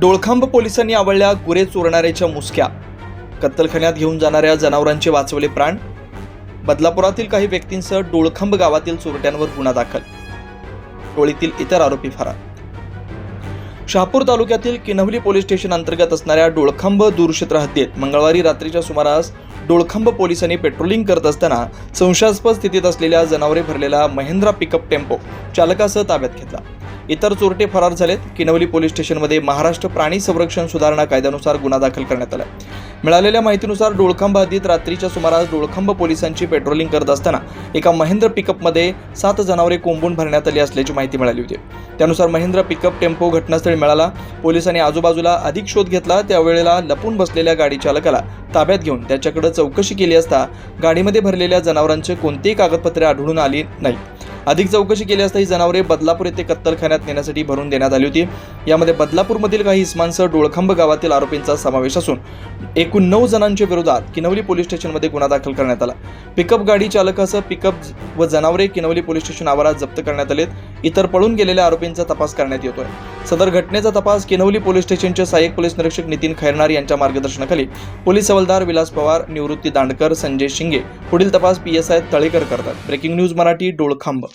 डोळखांब पोलिसांनी आवडल्या गुरे चोरणाऱ्याच्या मुसक्या. कत्तलखान्यात घेऊन जाणाऱ्या जनावरांचे वाचवले प्राण. बदलापुरातील काही व्यक्तींसह डोळखांब गावातील चोरट्यांवर गुन्हा दाखल. टोळीतील इतर आरोपी फरार. शहापूर तालुक्यातील किनवली पोलीस स्टेशन अंतर्गत असणाऱ्या डोळखांब दूरक्षेत्र हद्दीत मंगळवारी रात्रीच्या सुमारास डोळखांब पोलिसांनी पेट्रोलिंग करत असताना संशयास्पद स्थितीत असलेल्या जनावरे भरलेला महिंद्रा पिकअप टेम्पो चालकासह ताब्यात घेतला. इतर चोरटे फरार झालेत. किनवली पोलीस स्टेशनमध्ये महाराष्ट्र प्राणी संरक्षण सुधारणा कायद्यानुसार गुन्हा दाखल करण्यात आला मिळालेल्या माहितीनुसार डोळखांब हद्दीत रात्रीच्या सुमारास डोळखांब पोलिसांची पेट्रोलिंग करत असताना एका महेंद्र पिकअपमध्ये सात जनावरे कोंबून भरण्यात आली असल्याची माहिती मिळाली होती. त्यानुसार महेंद्र पिकअप टेम्पो घटनास्थळी मिळाला. पोलिसांनी आजूबाजूला अधिक शोध घेतला. त्यावेळेला लपून बसलेल्या गाडी चालकाला ताब्यात घेऊन त्याच्याकडे चौकशी केली असता गाडीमध्ये भरलेल्या जनावरांचे कोणतेही कागदपत्रे आढळून आली नाहीत अधिक चौकशी केली असता ही जनावरे बदलापूर येथे कत्तलखान्यात नेण्यासाठी भरून देण्यात आली होती. यामध्ये बदलापूरमधील काही इस्मांसह डोळखंब गावातील आरोपींचा समावेश असून एकूण नऊ जणांच्या विरोधात किनवली पोलीस स्टेशनमध्ये गुन्हा दाखल करण्यात आला. पिकअप गाडी चालकासह पिकअप व जनावरे किनवली पोलीस स्टेशन आवारात जप्त करण्यात आलेत. इतर पळून गेलेल्या आरोपींचा तपास करण्यात येतोय. सदर घटनेचा तपास किनवली पोलीस स्टेशनचे सहाय्यक पोलीस निरीक्षक नितीन खैरनार यांच्या मार्गदर्शनाखाली पोलीस हवालदार विलास पवार निवृत्ती दांडकर संजय शिंगे पुढील तपास पी एस आय तळेकर करतात. Breaking news Marathi Dolkhamb.